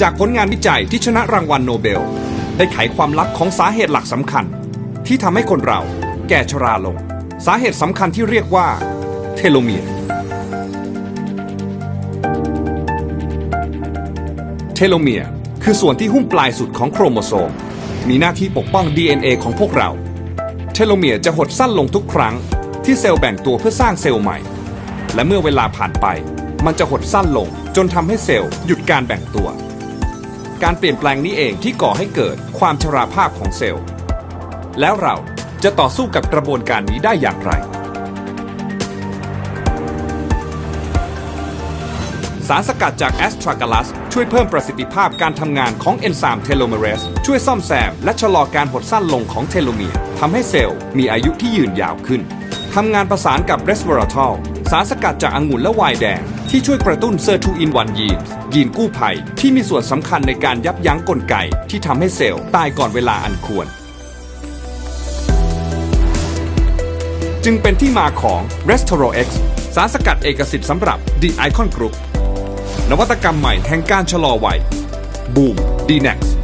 จากผลงานวิจัยที่ชนะรางวัลโนเบล ได้ไขความลับของสาเหตุหลักสำคัญ ที่ทำให้คนเราแก่ชราลง สาเหตุสำคัญที่เรียกว่า เทโลเมียร์เทโลเมียร์คือส่วนที่หุ้มปลายสุดของโครโมโซม มีหน้าที่ปกป้อง DNA ของพวกเรา เทโลเมียร์จะหดสั้นลงทุกครั้ง ที่เซลล์แบ่งตัวเพื่อสร้างเซลล์ใหม่ และเมื่อเวลาผ่านไป มันจะหดสั้นลงจนทำให้เซลล์หยุดการแบ่งตัว การเปลี่ยนแปลงนี้เองที่ก่อให้เกิดความชราภาพของเซลล์ แล้วเราจะต่อสู้กับกระบวนการนี้ได้อย่างไร สารสกัดจากแอสทรากัลัสช่วยเพิ่มประสิทธิภาพการทำงานของเอนไซม์เทโลเมเรสช่วยซ่อมแซมและชะลอการหดสั้นลงของเทโลเมียร์ทำให้เซลล์มีอายุที่ยืนยาวขึ้นทำงานประสานกับเรสเวอราทอล สารสกัดจากองุ่นและไวน์แดง ที่ช่วยกระตุ้นเซอร์ทูอินวันยีนยีนกู้ภัยที่มีส่วนสำคัญในการยับยั้งกลไกที่ทำให้เซลล์ตายก่อนเวลาอันควร จึงเป็นที่มาของ r e s t o r o X สารสกัดเอกสิทธิ์สำหรับ The Icon Group นวัตกรรมใหม่แห่งการชะลอวัยบูม d n a x